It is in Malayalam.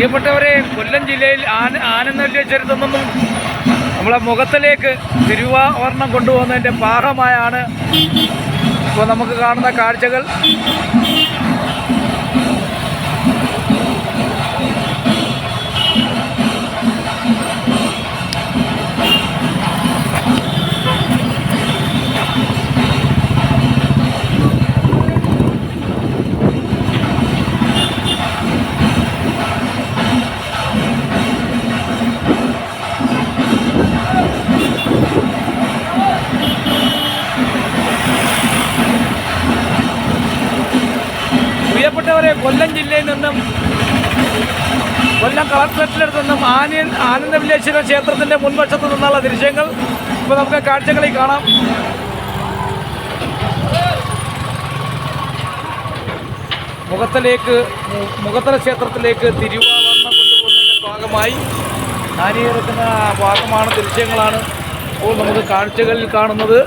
പ്രിയപ്പെട്ടവരെ കൊല്ലം ജില്ലയിൽ ആന ആനന്ദചരിതത്തിൽ നിന്നും നമ്മളെ മുഖത്തിലേക്ക് തിരുവാവർണം കൊണ്ടുപോകുന്നതിന്റെ ഭാഗമായാണ് ഇപ്പോൾ നമുക്ക് കാണുന്ന കാഴ്ചകൾ. പ്രിയപ്പെട്ടവരെ കൊല്ലം ജില്ലയിൽ നിന്നും കൊല്ലം കളക്ടറേറ്റിനടുത്ത് നിന്നും ആന ആനന്ദ വില്ലേശ്വര ക്ഷേത്രത്തിന്റെ മുൻവശത്ത് നിന്നുള്ള ദൃശ്യങ്ങൾ ഇപ്പോൾ നമുക്ക് കാഴ്ചകളിൽ കാണാം. മുഖത്തിലേക്ക് മുഖത്തല ക്ഷേത്രത്തിലേക്ക് തിരുവാഭരണം കൊണ്ടുപോകുന്നതിന്റെ ഭാഗമായി ആനയിറക്കുന്ന ഭാഗമാണ് ദൃശ്യങ്ങളാണ്. ഇപ്പോൾ നമുക്ക് കാഴ്ചകളിൽ കാണുന്നത്.